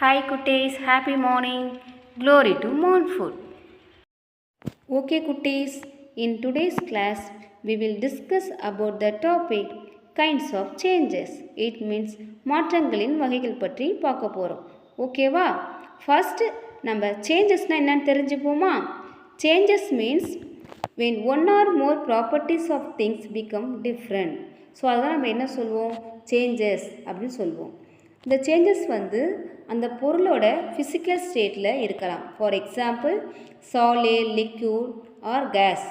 Hi குட்டீஸ். Happy morning glory to morn okay குட்டீஸ். In today's class we will discuss about the topic kinds of changes it means மாற்றங்களின் வகைகள் பற்றி பார்க்க போகிறோம் ஓகேவா ஃபஸ்ட்டு நம்ம சேஞ்சஸ்னால் என்னன்னு தெரிஞ்சுப்போமா? Changes means when one or more properties of things become different so அதுதான் நம்ம என்ன சொல்லுவோம் சேஞ்சஸ் அப்படின்னு சொல்லுவோம் இந்த சேஞ்சஸ் வந்து அந்த பொருளோட ஃபிசிக்கல் ஸ்டேட்டில் இருக்கலாம். For example solid liquid or gas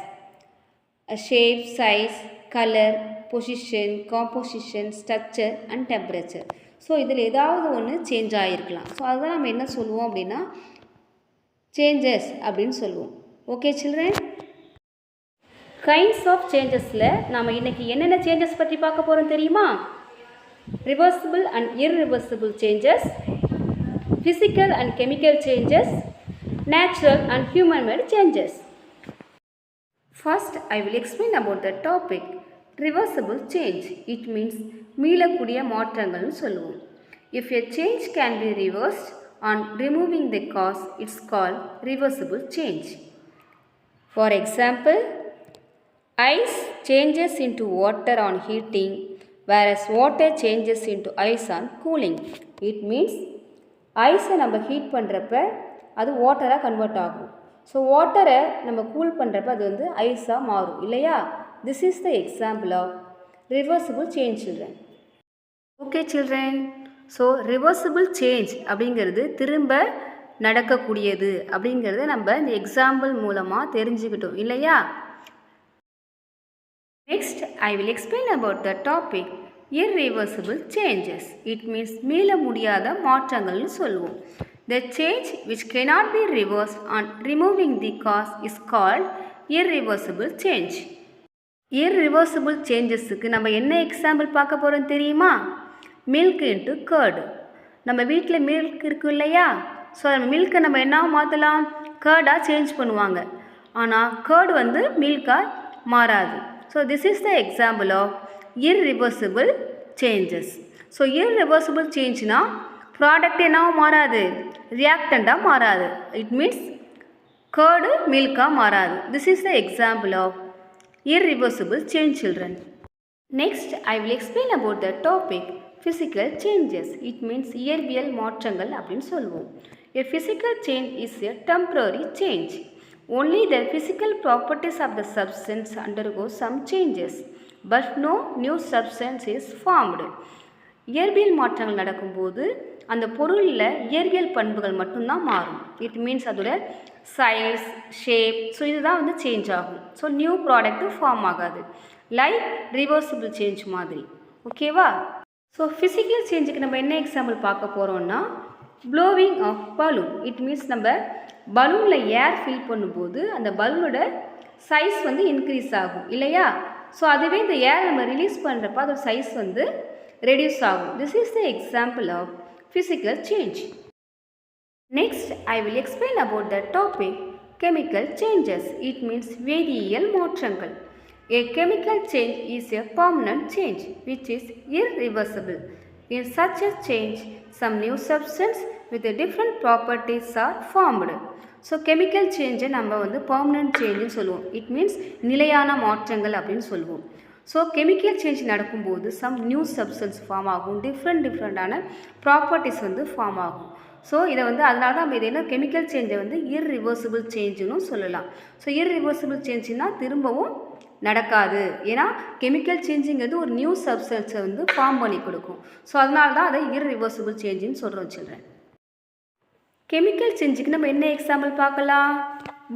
shape size colour position composition structure and temperature so இதில் ஏதாவது ஒன்று சேஞ்ச் ஆகிருக்கலாம் ஸோ அதுதான் நம்ம என்ன சொல்லுவோம் அப்படின்னா சேஞ்சஸ் அப்படின்னு சொல்லுவோம். ஓகே சில்ட்ரன் கைண்ட்ஸ் ஆஃப் சேஞ்சஸில் நாம் இன்றைக்கி என்னென்ன சேஞ்சஸ் பற்றி பார்க்க போகிறோம் தெரியுமா? Reversible and irreversible changes physical and chemical changes natural and human made changes first i will explain about the topic reversible change it means மீளக்கூடிய மாற்றங்கள்னு சொல்லுவோம் if a change can be reversed on removing the cause it's called reversible change for example ice changes into water on heating whereas water changes into ice on cooling. It means ஐஸை நம்ம heat பண்ணுறப்ப அது வாட்டராக convert ஆகும். So வாட்டரை நம்ம cool பண்ணுறப்ப அது வந்து ஐஸாக மாறும். இல்லையா? This is the example of reversible change children okay children so reversible change அப்படிங்கிறது திரும்ப நடக்கக்கூடியது அப்படிங்கிறத நம்ம இந்த எக்ஸாம்பிள் மூலமாக தெரிஞ்சுக்கிட்டோம். இல்லையா? Next I will explain about the topic irreversible changes. It means மீள முடியாத மாற்றங்கள்னு சொல்லுவோம். The change which cannot be reversed on removing the cause is called irreversible change. Irreversible சேஞ்சஸுக்கு நம்ம என்ன எக்ஸாம்பிள் பார்க்க போகிறோம் தெரியுமா? மில்க் இன்ட்டு கேர்டு நம்ம வீட்டில் மில்க் இருக்கும் இல்லையா? ஸோ அந்த மில்க்கை நம்ம என்ன மாற்றலாம் கேர்டாக சேஞ்ச் பண்ணுவாங்க. ஆனால் கேர்டு வந்து மில்காக மாறாது. So this is the example of irreversible changes so irreversible சேஞ்ச்னா product என்னவோ மாறாது? ரியாக்டண்ட்டாக மாறாது. இட் மீன்ஸ் கேர்டு மில்காக மாறாது. This is the example of irreversible change children next I will explain about the topic physical changes it means இயற்பியல் மாற்றங்கள் அப்படின்னு சொல்லுவோம். A physical change is a temporary change only the physical properties of the substance undergo some changes but no new substance is formed. இயற்பியல் மாற்றங்கள் நடக்கும்போது அந்த பொருளில் இயற்பியல் பண்புகள் மட்டும்தான் மாறும். இட் மீன்ஸ் அதோட சைஸ் ஷேப் ஸோ இதுதான் வந்து சேஞ்ச் ஆகும். ஸோ நியூ ப்ராடக்ட்டு ஃபார்ம் ஆகாது. லைக் ரிவர்சிபிள் சேஞ்ச் மாதிரி. ஓகேவா ஸோ ஃபிசிக்கல் சேஞ்சுக்கு நம்ம என்ன எக்ஸாம்பிள் பார்க்க போகிறோம்னா blowing of balloon it means நம்ம பலூனில் ஏர் ஃபில் பண்ணும்போது அந்த பலூனோட சைஸ் வந்து இன்க்ரீஸ் ஆகும் இல்லையா? ஸோ அதுவே இந்த ஏர் நம்ம ரிலீஸ் பண்ணுறப்ப அதோட சைஸ் வந்து ரெடியூஸ் ஆகும். This is the example of physical change next I will explain about the topic chemical changes it means வேதியியல் மாற்றங்கள். A chemical change is a permanent change which is irreversible. In such a change, some new substance with a different properties are formed. So chemical சேஞ்சை நம்ம வந்து permanent சேஞ்சுன்னு சொல்லுவோம் it means நிலையான மாற்றங்கள் அப்படின்னு சொல்லுவோம் so chemical change நடக்கும்போது some new substance form ஆகும். Different டிஃப்ரெண்ட்டான ப்ராப்பர்ட்டிஸ் வந்து ஃபார்ம் ஆகும். ஸோ இதை வந்து அதனால தான் நம்ம இது என்ன கெமிக்கல் சேஞ்சை வந்து இர்ரிவர்சிபிள் சேஞ்சுன்னு சொல்லலாம். ஸோ இர்ரிவர்சிபிள் சேஞ்சுன்னா திரும்பவும் நடக்காது. ஏன்னா கெமிக்கல் சேஞ்சுங்கிறது ஒரு நியூ சப்ஸ்டன்ஸை வந்து ஃபார்ம் பண்ணி கொடுக்கும். ஸோ அதனால தான் அதை இர்ரிவர்சிபிள் சேஞ்சுன்னு சொல்கிறோம் சில்ட்ரன் கெமிக்கல் சேஞ்சுக்கு நம்ம என்ன எக்ஸாம்பிள் பார்க்கலாம்?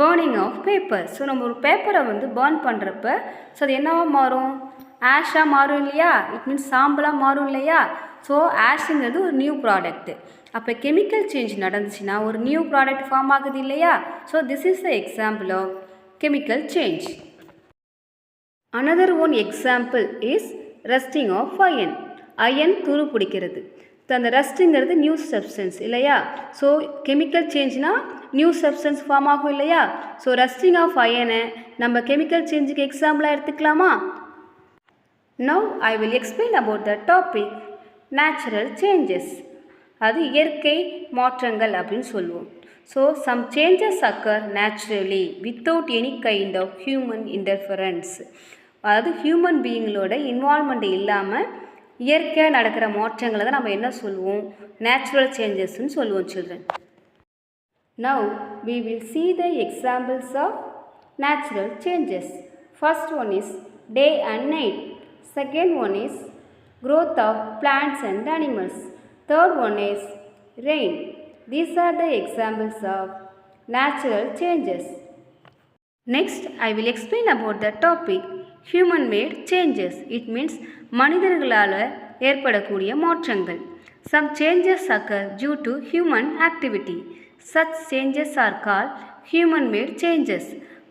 பேர்னிங் ஆஃப் பேப்பர் ஸோ நம்ம ஒரு பேப்பரை வந்து பேர்ன் பண்ணுறப்ப ஸோ அது என்னவாக மாறும்? ஆஷாக மாறும் இல்லையா? இட் மீன்ஸ் சாம்பலாக மாறும் இல்லையா? ஸோ ஆஷுங்கிறது ஒரு நியூ ப்ராடக்ட்டு அப்போ கெமிக்கல் சேஞ்ச் நடந்துச்சுன்னா ஒரு நியூ ப்ராடக்ட் ஃபார்ம் ஆகுது இல்லையா? So this is the example of chemical change another one example is rusting of iron iron துரு பிடிக்கிறது. ஸோ அந்த ரஸ்ட்டுங்கிறது நியூ சப்ஸ்டன்ஸ் இல்லையா? ஸோ கெமிக்கல் சேஞ்ச்னால் நியூ சப்ஸ்டன்ஸ் ஃபார்ம் ஆகும் இல்லையா? ஸோ ரஸ்டிங் ஆஃப் அயனை நம்ம கெமிக்கல் சேஞ்சுக்கு எக்ஸாம்பிளாக எடுத்துக்கலாமா? Now I will explain about the topic natural changes அது இயற்கை மாற்றங்கள் அப்படின்னு சொல்லுவோம். So some changes occur naturally without any kind of human interference அதாவது ஹியூமன் பீயிங்களோட இன்வால்மெண்ட் இல்லாமல் இயற்கையாக நடக்கிற மாற்றங்களை தான் நம்ம என்ன சொல்லுவோம்? நேச்சுரல் சேஞ்சஸ்ன்னு சொல்லுவோம் children now we will see the examples of natural changes first one is day and night Second one is growth of plants and animals. Third one is rain. These are the examples of natural changes. Next, I will explain about the topic human made changes. It means மனிதர்களால் ஏற்படக்கூடிய மாற்றங்கள் Some changes occur due to human activity. Such changes are called human made changes.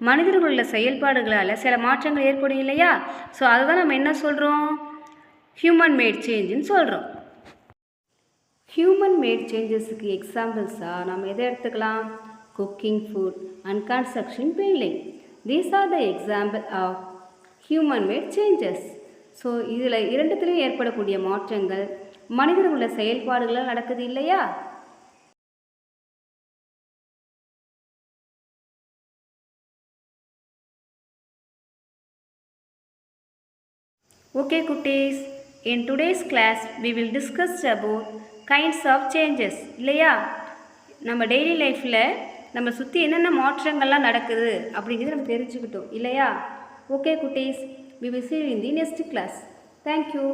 மனிதர்களுள்ள செயல்பாடுகளால் சில மாற்றங்கள் ஏற்படும் இல்லையா? So அதை தான் நம்ம என்ன சொல்கிறோம் ஹியூமன் மேட் சேஞ்சுன்னு சொல்கிறோம் ஹியூமன் மேட் சேஞ்சஸுக்கு எக்ஸாம்பிள்ஸாக நம்ம எதை எடுத்துக்கலாம்? Cooking food and construction building these are the example of human made changes so இதில் இரண்டுத்திலையும் ஏற்படக்கூடிய மாற்றங்கள் மனிதர்களுள்ள உள்ள செயல்பாடுகளால் நடக்குது இல்லையா? ஓகே குட்டீஸ் in today's class we will discuss about kinds of changes இல்லையா நம்ம டெய்லி லைஃப்பில் நம்ம சுற்றி என்னென்ன மாற்றங்கள்லாம் நடக்குது அப்படிங்கிறது நம்ம தெரிஞ்சுக்கிட்டோம் இல்லையா ஓகே குட்டீஸ் we will see in the next class thank you